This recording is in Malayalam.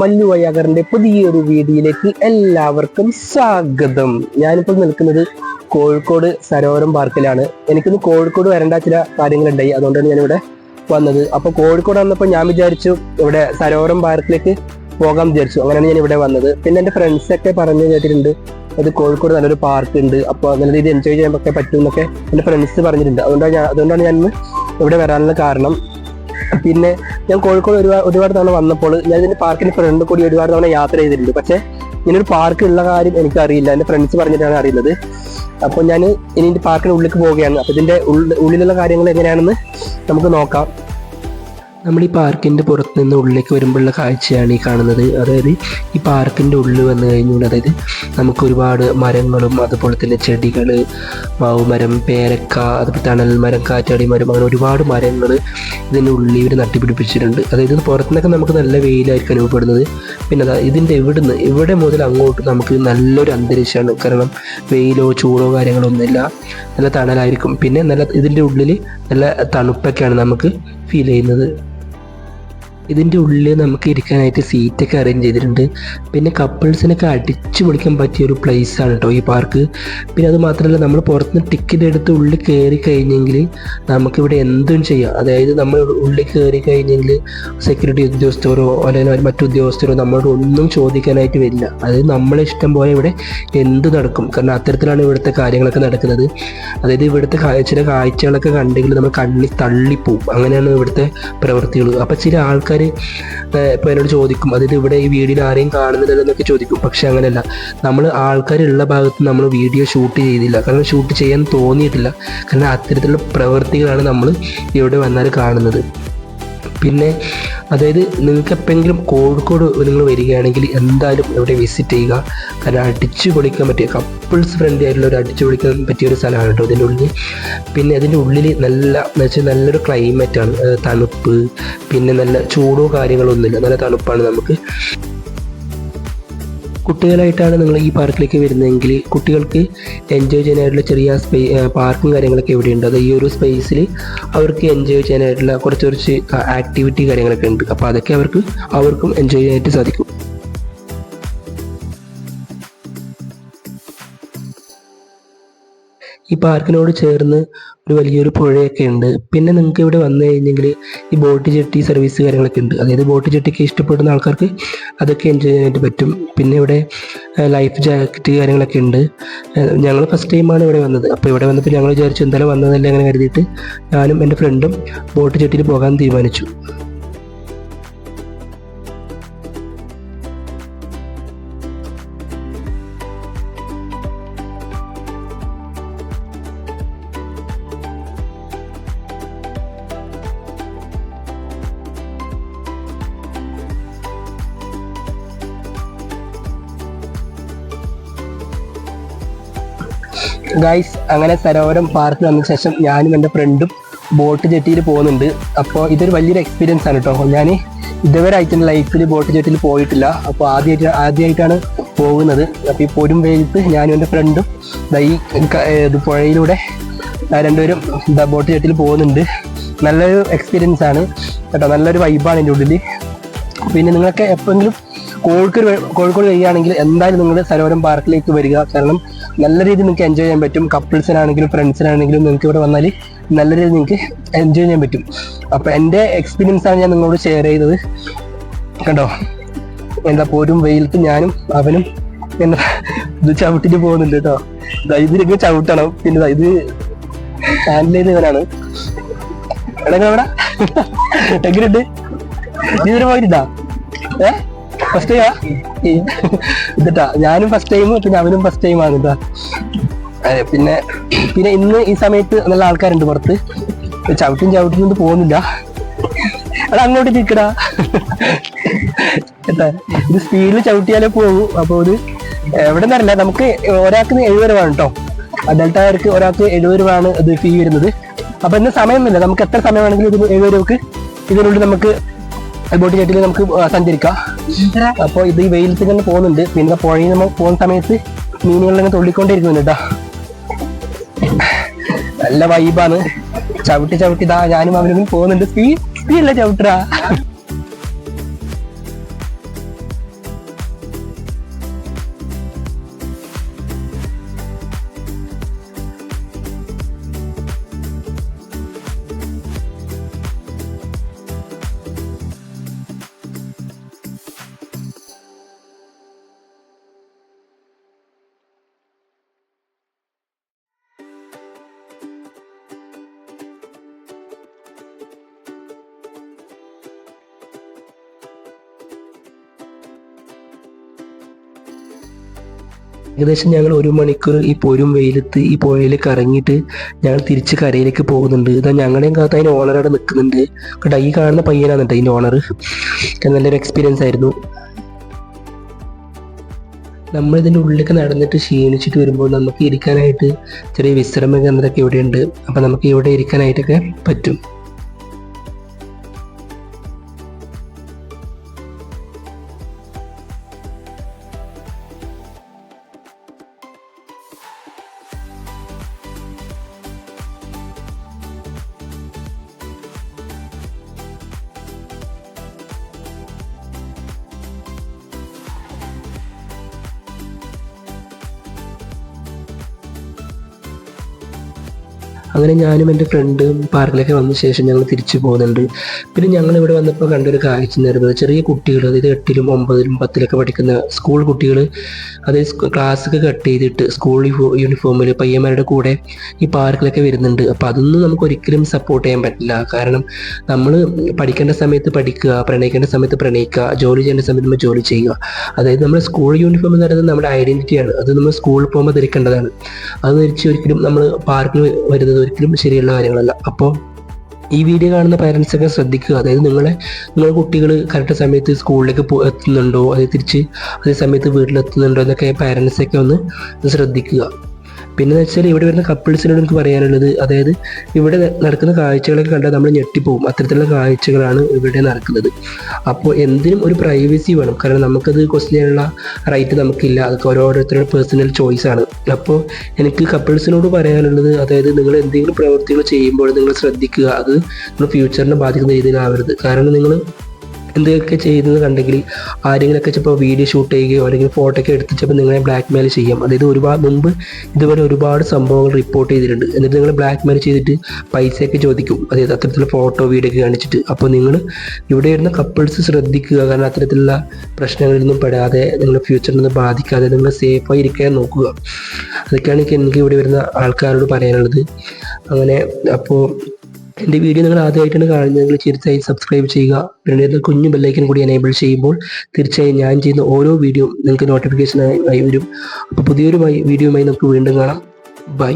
മല്ലു വയ്യാകറിന്റെ പുതിയൊരു വീഡിയോയിലേക്ക് എല്ലാവർക്കും സ്വാഗതം. ഞാനിപ്പോൾ നിൽക്കുന്നത് കോഴിക്കോട് സരോവരം പാർക്കിലാണ്. എനിക്കിന്ന് കോഴിക്കോട് വരേണ്ട ചില കാര്യങ്ങളുണ്ടായി. അതുകൊണ്ടാണ് ഞാനിവിടെ വന്നത്. അപ്പൊ കോഴിക്കോട് വന്നപ്പോൾ ഞാൻ വിചാരിച്ചു ഇവിടെ സരോവരം പാർക്കിലേക്ക് പോകാൻ വിചാരിച്ചു. അങ്ങനെയാണ് ഞാൻ ഇവിടെ വന്നത്. പിന്നെ എന്റെ ഫ്രണ്ട്സൊക്കെ പറഞ്ഞു കേട്ടിട്ടുണ്ട് അത് കോഴിക്കോട് നല്ലൊരു പാർക്ക് ഉണ്ട്. അപ്പോൾ നല്ല രീതിയിൽ എൻജോയ് ചെയ്യാൻ ഒക്കെ പറ്റും എന്നൊക്കെ എന്റെ ഫ്രണ്ട്സ് പറഞ്ഞിട്ടുണ്ട്. അതുകൊണ്ടാണ് ഞാൻ അതുകൊണ്ടാണ് ഞാൻ ഇവിടെ വരാനുള്ള കാരണം. പിന്നെ ഞാൻ കോഴിക്കോട് ഒരുപാട് ഒരുപാട് തവണ വന്നപ്പോൾ ഞാൻ ഇതിന്റെ പാർക്കിന് ഫ്രണ്ട് കൂടി ഒരുപാട് തവണ യാത്ര ചെയ്തിട്ടുണ്ട്. പക്ഷേ ഇങ്ങനൊരു പാർക്ക് ഉള്ള കാര്യം എനിക്ക് അറിയില്ല എന്റെ ഫ്രണ്ട്സ് പറഞ്ഞിട്ടാണ് അറിയുന്നത്. അപ്പോൾ ഞാൻ ഇനി പാർക്കിന് ഉള്ളിലേക്ക് പോവുകയാണ്. അപ്പോൾ ഇതിന്റെ ഉള്ളിലുള്ള കാര്യങ്ങൾ എങ്ങനെയാണെന്ന് നമുക്ക് നോക്കാം. നമ്മൾ ഈ പാർക്കിന്റെ പുറത്ത് നിന്ന് ഉള്ളിലേക്ക് വരുമ്പോഴുള്ള കാഴ്ചയാണ് ഈ കാണുന്നത്. അതായത് ഈ പാർക്കിന്റെ ഉള്ളിൽ വന്നു കഴിഞ്ഞാൽ അതായത് നമുക്ക് ഒരുപാട് മരങ്ങളും അതുപോലെ തന്നെ ചെടികൾ മാവുമരം പേരക്ക അതുപോലെ തണൽ മരം കാറ്റാടി മരം അങ്ങനെ ഒരുപാട് മരങ്ങൾ ഇതിന്റെ ഉള്ളിൽ ഇവർ നട്ടുപിടിപ്പിച്ചിട്ടുണ്ട്. അതായത് പുറത്തുനിന്നൊക്കെ നമുക്ക് നല്ല വെയിലായിരിക്കും അനുഭവപ്പെടുന്നത്. പിന്നെ അതാ ഇതിന്റെ ഇവിടുന്ന് ഇവിടെ മുതൽ അങ്ങോട്ട് നമുക്ക് നല്ലൊരു അന്തരീക്ഷമാണ്. കാരണം വെയിലോ ചൂടോ കാര്യങ്ങളോ ഒന്നുമില്ല. നല്ല തണലായിരിക്കും. പിന്നെ നല്ല ഇതിന്റെ ഉള്ളിൽ നല്ല തണുപ്പൊക്കെയാണ് നമുക്ക് ഫീൽ ചെയ്യുന്നത്. ഇതിന്റെ ഉള്ളിൽ നമുക്ക് ഇരിക്കാനായിട്ട് സീറ്റൊക്കെ അറേഞ്ച് ചെയ്തിട്ടുണ്ട്. പിന്നെ കപ്പിൾസിനൊക്കെ അടിച്ചു പൊളിക്കാൻ പറ്റിയ ഒരു place ആണ് കേട്ടോ ഈ പാർക്ക് പിന്നെ അത് മാത്രമല്ല നമ്മൾ പുറത്തുനിന്ന് ടിക്കറ്റ് എടുത്ത് ഉള്ളിൽ കയറി കഴിഞ്ഞെങ്കിൽ നമുക്കിവിടെ എന്തും ചെയ്യാം. അതായത് നമ്മൾ ഉള്ളിൽ കയറി കഴിഞ്ഞെങ്കിൽ സെക്യൂരിറ്റി ഉദ്യോഗസ്ഥരോ അല്ലെങ്കിൽ മറ്റു ഉദ്യോഗസ്ഥരോ നമ്മളോട് ഒന്നും ചോദിക്കാനായിട്ട് വരില്ല. അതായത് നമ്മളെ ഇഷ്ടം പോലെ ഇവിടെ എന്ത് നടക്കും. കാരണം അത്തരത്തിലാണ് ഇവിടുത്തെ കാര്യങ്ങളൊക്കെ നടക്കുന്നത്. അതായത് ഇവിടുത്തെ ചില കാഴ്ചകളൊക്കെ കണ്ടെങ്കിൽ നമ്മൾ കണ്ണിൽ തള്ളിപ്പോവും. അങ്ങനെയാണ് ഇവിടുത്തെ പ്രവൃത്തികൾ അപ്പം ചില ആൾക്കാർ ഇപ്പോൾ എന്നോട് ചോദിക്കും അതായത് ഇവിടെ ഈ വീഡിയോയിൽ ആരെയും കാണുന്നില്ലല്ലോ എന്നൊക്കെ ചോദിക്കും. പക്ഷെ അങ്ങനെയല്ല. നമ്മൾ ആൾക്കാരുള്ള ഭാഗത്ത് നമ്മൾ വീഡിയോ ഷൂട്ട് ചെയ്തില്ല. കാരണം ഷൂട്ട് ചെയ്യാൻ തോന്നിയിട്ടില്ല. കാരണം അത്തരത്തിലുള്ള പ്രവൃത്തികളാണ് നമ്മൾ ഇവിടെ വന്നാൽ കാണുന്നത്. പിന്നെ അതായത് നിങ്ങൾക്ക് എപ്പോഴെങ്കിലും കോഴിക്കോട് നിങ്ങൾ വരികയാണെങ്കിൽ എന്തായാലും ഇവിടെ വിസിറ്റ് ചെയ്യുക. കാരണം അടിച്ചു പൊളിക്കാൻ പറ്റിയ കപ്പിൾസ് ഫ്രണ്ട്ലി ആയിട്ടുള്ള ഒരു അടിച്ചു പൊളിക്കാൻ പറ്റിയ ഒരു സ്ഥലമാണ് കേട്ടോ ഇതിന്റെ ഉള്ളിൽ. പിന്നെ അതിന്റെ ഉള്ളിൽ നല്ല എന്ന് വെച്ചാൽ നല്ലൊരു ക്ലൈമറ്റാണ് തണുപ്പ് പിന്നെ നല്ല ചൂടോ കാര്യങ്ങളോ ഒന്നുമില്ല. നല്ല തണുപ്പാണ് നമുക്ക്. കുട്ടികളായിട്ടാണ് നിങ്ങൾ ഈ പാർക്കിലേക്ക് വരുന്നതെങ്കിൽ കുട്ടികൾക്ക് എൻജോയ് ചെയ്യാനായിട്ടുള്ള ചെറിയ സ്പേ പാർക്കും കാര്യങ്ങളൊക്കെ ഇവിടെയുണ്ട് അത് ഈ ഒരു സ്പേസിൽ അവർക്ക് എൻജോയ് ചെയ്യാനായിട്ടുള്ള കുറച്ച് കുറച്ച് ആക്ടിവിറ്റി കാര്യങ്ങളൊക്കെ ഉണ്ട്. അപ്പോൾ അതൊക്കെ അവർക്ക് അവർക്കും എൻജോയ് ചെയ്യാനായിട്ട് സാധിക്കും. ഈ പാർക്കിനോട് ചേർന്ന് ഒരു വലിയൊരു പുഴയൊക്കെ ഉണ്ട്. പിന്നെ നിങ്ങൾക്ക് ഇവിടെ വന്നു കഴിഞ്ഞെങ്കിൽ ഈ ബോട്ട് ജെട്ടി സർവീസ് കാര്യങ്ങളൊക്കെ ഉണ്ട്. അതായത് ബോട്ട് ജെട്ടിക്ക് ഇഷ്ടപ്പെടുന്ന ആൾക്കാർക്ക് അതൊക്കെ എൻജോയ് ചെയ്യാനായിട്ട് പറ്റും. പിന്നെ ഇവിടെ ലൈഫ് ജാക്കറ്റ് കാര്യങ്ങളൊക്കെ ഉണ്ട്. ഞങ്ങൾ ഫസ്റ്റ് ടൈമാണ് ഇവിടെ വന്നത്. അപ്പോൾ ഇവിടെ വന്നപ്പോൾ ഞങ്ങൾ വിചാരിച്ചു എന്തായാലും വന്നതല്ലേ അങ്ങനെ കരുതിയിട്ട് ഞാനും എന്റെ ഫ്രണ്ടും ബോട്ട് ജെട്ടിയിൽ പോകാൻ തീരുമാനിച്ചു. ഗൈസ് അങ്ങനെ സരോവരം പാർക്ക് വന്ന ശേഷം ഞാനും എന്റെ ഫ്രണ്ടും ബോട്ട് ജെട്ടിയിൽ പോകുന്നുണ്ട്. അപ്പോൾ ഇതൊരു വലിയൊരു എക്സ്പീരിയൻസ് ആണ് കേട്ടോ ഞാൻ ഇതുവരെ ആയിട്ട് ലൈഫിൽ ബോട്ട് ജെട്ടിയിൽ പോയിട്ടില്ല. അപ്പോൾ ആദ്യമായിട്ട് ആദ്യമായിട്ടാണ് പോകുന്നത്. അപ്പോൾ ഈ പോരും വെയിലത്ത് ഞാനും എന്റെ ഫ്രണ്ടും ഈ ഇത് പുഴയിലൂടെ രണ്ടുപേരും ബോട്ട് ജെട്ടിയിൽ പോകുന്നുണ്ട്. നല്ലൊരു എക്സ്പീരിയൻസ് ആണ് കേട്ടോ. നല്ലൊരു വൈബാണ് എന്റെ ഉള്ളിൽ പിന്നെ നിങ്ങൾക്ക് എപ്പോഴെങ്കിലും കോഴിക്കോട് കോഴിക്കോട് വരികയാണെങ്കിൽ എന്തായാലും നിങ്ങൾ സരോവരം പാർക്കിലേക്ക് വരിക. കാരണം നല്ല രീതിയിൽ നിങ്ങൾക്ക് എൻജോയ് ചെയ്യാൻ പറ്റും. കപ്പിൾസിനാണെങ്കിലും ഫ്രണ്ട്സിനാണെങ്കിലും നിങ്ങൾക്ക് ഇവിടെ വന്നാൽ നല്ല രീതിയിൽ നിങ്ങൾക്ക് എൻജോയ് ചെയ്യാൻ പറ്റും. അപ്പോൾ എന്റെ എക്സ്പീരിയൻസ് ആണ് ഞാൻ നിങ്ങളോട് ഷെയർ ചെയ്തത്. കണ്ടോ? എന്താ പോരും വെയിലത്ത് ഞാനും അവനും എന്താ ഇത് ചവിട്ടിട്ട് പോകുന്നുണ്ട് കേട്ടോ. ഇതിലേക്ക് ചവിട്ടണം. പിന്നെ ഇത് ഹാൻഡിൽ ചെയ്തവനാണ്. എടാ എവിടെ എങ്ങനെയുണ്ട്? നീ ഇതുവരെ പോയിട്ടാ ഏ? ഫസ്റ്റ് ടൈമാ ഇതാ ഞാനും ഫസ്റ്റ് ടൈം പിന്നെ അവനും ഫസ്റ്റ് ടൈം ആണ് ഇതാ പിന്നെ പിന്നെ ഇന്ന് ഈ സമയത്ത് നല്ല ആൾക്കാരുണ്ട് പുറത്ത്. ചവിട്ടും ചവിട്ടും പോകുന്നില്ല. എടാ അങ്ങോട്ട് നിൽക്കടാ എന്താ ഇത് സ്പീഡിൽ ചവിട്ടിയാലേ പോകൂ അപ്പോൾ ഇത് എവിടെ നിന്നറിയില്ല നമുക്ക് ഒരാൾക്ക് എഴുപത് രൂപ കേട്ടോ ഡെൽറ്റക്കാർക്ക് ഒരാൾക്ക് എഴുപത് രൂപയാണ് ഇത് ഫീ വരുന്നത്. അപ്പൊ ഇന്ന് സമയമൊന്നുമില്ല നമുക്ക് എത്ര സമയം വേണമെങ്കിലും ഇത് എഴുപത് രൂപക്ക് ഇതിനുള്ളിൽ നമുക്ക് ബോട്ട് ജെട്ടിൽ നമുക്ക് സഞ്ചരിക്കാം. അപ്പോൾ ഇത് ഈ വെയിലത്തിൽ തന്നെ പോകുന്നുണ്ട്. പിന്നെ പുഴയിൽ നമ്മൾ പോകുന്ന സമയത്ത് മീനുകളിങ്ങനെ തുള്ളിക്കൊണ്ടിരിക്കുന്നുണ്ട് കേട്ടോ നല്ല വൈബാണ് ചവിട്ടി ചവിട്ടി ഇതാ ഞാനും അവനും പോകുന്നുണ്ട്. സ്പീഡ് സ്പീഡല്ല ചവിട്ടറാ ഏകദേശം ഞങ്ങൾ ഒരു മണിക്കൂർ ഈ പൊരും വെയിലത്ത് ഈ പുഴയിലേക്ക് ഇറങ്ങിയിട്ട് ഞങ്ങൾ തിരിച്ച് കരയിലേക്ക് പോകുന്നുണ്ട്. ഇതാ ഞങ്ങളെയും കാത്ത അതിന് ഓണർ അവിടെ നിൽക്കുന്നുണ്ട്. കേട്ടോ ഈ കാണുന്ന പയ്യനാണ് കേട്ടോ ഓണർ നല്ലൊരു എക്സ്പീരിയൻസ് ആയിരുന്നു. നമ്മൾ ഇതിന്റെ ഉള്ളിലേക്ക് നടന്നിട്ട് ക്ഷീണിച്ചിട്ട് വരുമ്പോൾ നമുക്ക് ഇരിക്കാനായിട്ട് ചെറിയ വിശ്രമ കേന്ദ്രമൊക്കെ ഇവിടെയുണ്ട്. അപ്പം നമുക്ക് ഇവിടെ ഇരിക്കാനായിട്ടൊക്കെ പറ്റും. അങ്ങനെ ഞാനും എന്റെ ഫ്രണ്ടും പാർക്കിലേക്ക് വന്ന ശേഷം ഞങ്ങൾ തിരിച്ചു പോകുന്നുണ്ട് പിന്നെ ഞങ്ങൾ ഇവിടെ വന്നപ്പോൾ കണ്ടൊരു കാഴ്ച നേരുന്നത് ചെറിയ കുട്ടികൾ അതായത് എട്ടിലും ഒമ്പതിലും പത്തിലൊക്കെ പഠിക്കുന്ന സ്കൂൾ കുട്ടികൾ അതായത് ക്ലാസ്സൊക്കെ കട്ട് ചെയ്തിട്ട് സ്കൂൾ യൂണിഫോമിൽ പയ്യന്മാരുടെ കൂടെ ഈ പാർക്കിലൊക്കെ വരുന്നുണ്ട്. അപ്പോൾ അതൊന്നും നമുക്ക് ഒരിക്കലും സപ്പോർട്ട് ചെയ്യാൻ പറ്റില്ല. കാരണം നമ്മൾ പഠിക്കേണ്ട സമയത്ത് പഠിക്കുക പ്രണയിക്കേണ്ട സമയത്ത് പ്രണയിക്കുക ജോലി ചെയ്യേണ്ട സമയത്ത് നമ്മൾ ജോലി ചെയ്യുക. അതായത് നമ്മൾ സ്കൂൾ യൂണിഫോം എന്ന് പറയുന്നത് നമ്മുടെ ഐഡന്റിറ്റിയാണ് അത് നമ്മൾ സ്കൂളിൽ പോകുമ്പോൾ ധരിക്കേണ്ടതാണ്. അത് ധരിച്ച് ഒരിക്കലും നമ്മൾ പാർക്കിൽ വരുന്നത് ഒരിക്കലും ശരിയുള്ള കാര്യങ്ങളല്ല. അപ്പോൾ ഈ വീഡിയോ കാണുന്ന പാരൻസ് ഒക്കെ ശ്രദ്ധിക്കുക. അതായത് നിങ്ങളെ നിങ്ങളുടെ കുട്ടികൾ കറക്റ്റ് സമയത്ത് സ്കൂളിലേക്ക് പോ എത്തുന്നുണ്ടോ? അതേ തിരിച്ച് അതേ സമയത്ത് വീട്ടിലെത്തുന്നുണ്ടോ? എന്നൊക്കെ പേരൻസൊക്കെ ഒന്ന് ശ്രദ്ധിക്കുക. പിന്നെ വെച്ചാൽ ഇവിടെ വരുന്ന കപ്പിൾസിനോട് എനിക്ക് പറയാനുള്ളത് അതായത് ഇവിടെ നടക്കുന്ന കാഴ്ചകളൊക്കെ കണ്ടാൽ നമ്മൾ ഞെട്ടിപ്പോവും. അത്തരത്തിലുള്ള കാഴ്ചകളാണ് ഇവിടെ നടക്കുന്നത്. അപ്പോൾ എന്തിനും ഒരു പ്രൈവസി വേണം. കാരണം നമുക്കത് ക്വസ്റ്റ്യൻ ചെയ്യാനുള്ള റൈറ്റ് നമുക്കില്ല. അതൊക്കെ ഓരോരുത്തരുടെ പേഴ്സണൽ ചോയ്സ് ആണ്. അപ്പോൾ എനിക്ക് കപ്പിൾസിനോട് പറയാനുള്ളത് അതായത് നിങ്ങൾ എന്തെങ്കിലും പ്രവൃത്തികൾ ചെയ്യുമ്പോൾ നിങ്ങൾ ശ്രദ്ധിക്കുക. അത് നിങ്ങൾ ഫ്യൂച്ചറിനെ ബാധിക്കുന്ന രീതിയിലാവരുത് കാരണം നിങ്ങൾ എന്തൊക്കെ ചെയ്യുന്നത് കണ്ടെങ്കിൽ ആരെങ്കിലുമൊക്കെ ചിലപ്പോൾ വീഡിയോ ഷൂട്ട് ചെയ്യുകയോ അല്ലെങ്കിൽ ഫോട്ടോ ഒക്കെ എടുത്ത് ചിലപ്പോൾ നിങ്ങളെ ബ്ലാക്ക് മെയിൽ ചെയ്യാം. അതായത് ഒരുപാട് മുമ്പ് ഇതുപോലെ ഒരുപാട് സംഭവങ്ങൾ റിപ്പോർട്ട് ചെയ്തിട്ടുണ്ട്. എന്നിട്ട് നിങ്ങൾ ബ്ലാക്ക് മെയിൽ ചെയ്തിട്ട് പൈസയൊക്കെ ചോദിക്കും. അതായത് അത്തരത്തിലുള്ള ഫോട്ടോ വീഡിയോ ഒക്കെ കാണിച്ചിട്ട്. അപ്പോൾ നിങ്ങൾ ഇവിടെ വരുന്ന കപ്പിൾസ് ശ്രദ്ധിക്കുക. കാരണം അത്തരത്തിലുള്ള പ്രശ്നങ്ങളിലൊന്നും പെടാതെ നിങ്ങളുടെ ഫ്യൂച്ചറിനൊന്നും ബാധിക്കാതെ നിങ്ങൾ സേഫായി ഇരിക്കാൻ നോക്കുക. അതൊക്കെയാണ് എനിക്ക് ഇവിടെ വരുന്ന ആൾക്കാരോട് പറയാനുള്ളത്. അങ്ങനെ അപ്പോൾ എന്റെ വീഡിയോ നിങ്ങൾ ആദ്യമായിട്ടാണ് കാണുന്നതെങ്കിൽ തീർച്ചയായും സബ്സ്ക്രൈബ് ചെയ്യുക. പിന്നെ കുഞ്ഞു ബെല്ലൈക്കൻ കൂടി എനേബിൾ ചെയ്യുമ്പോൾ തീർച്ചയായും ഞാൻ ചെയ്യുന്ന ഓരോ വീഡിയോ നിങ്ങൾക്ക് നോട്ടിഫിക്കേഷനായി വരും. അപ്പോൾ പുതിയൊരു വീഡിയോയുമായി നമുക്ക് വീണ്ടും കാണാം. ബൈ